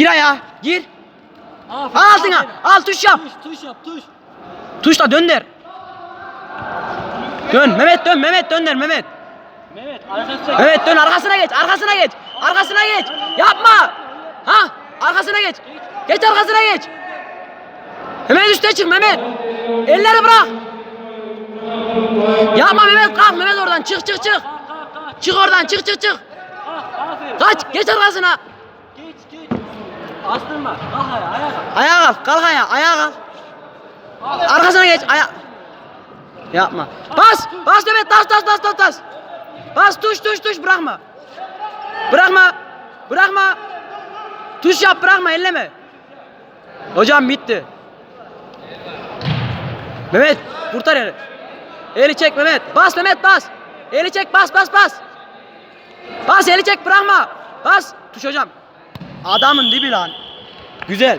Gir ayağa. Gir. Aferin, Al altına. aferin. Al tuş yap. Tuş tuş yap tuş. Tuşla dönder. Dön Mehmet dön Mehmet dönder Mehmet. Mehmet arkasına Mehmet dön arkasına geç arkasına geç. Arkasına geç. Yapma. Ha arkasına geç. Geç arkasına geç. Mehmet üste çık Mehmet. Elleri bırak. Yapma Mehmet kalk Mehmet oradan çık çık çık. Çık oradan çık çık çık. Kaç geç arkasına. Geç geç. Astırma. Kalk ayağa ayağa kalk. Ayağa kalk kalk ayağa ayağa kalk. Arkasına geç aya. Yapma. Bas bas Mehmet bas bas bas bas bas. Bas tuş tuş tuş bırakma. Bırakma. Bırakma. Tuş yap bırakma elleme. Hocam bitti. Mehmet kurtar eli. Eli çek Mehmet. Bas Mehmet bas. Eli çek bas bas bas. Bas eli çek bırakma. Bas. Tuş hocam. Adamın dibi lan. Güzel.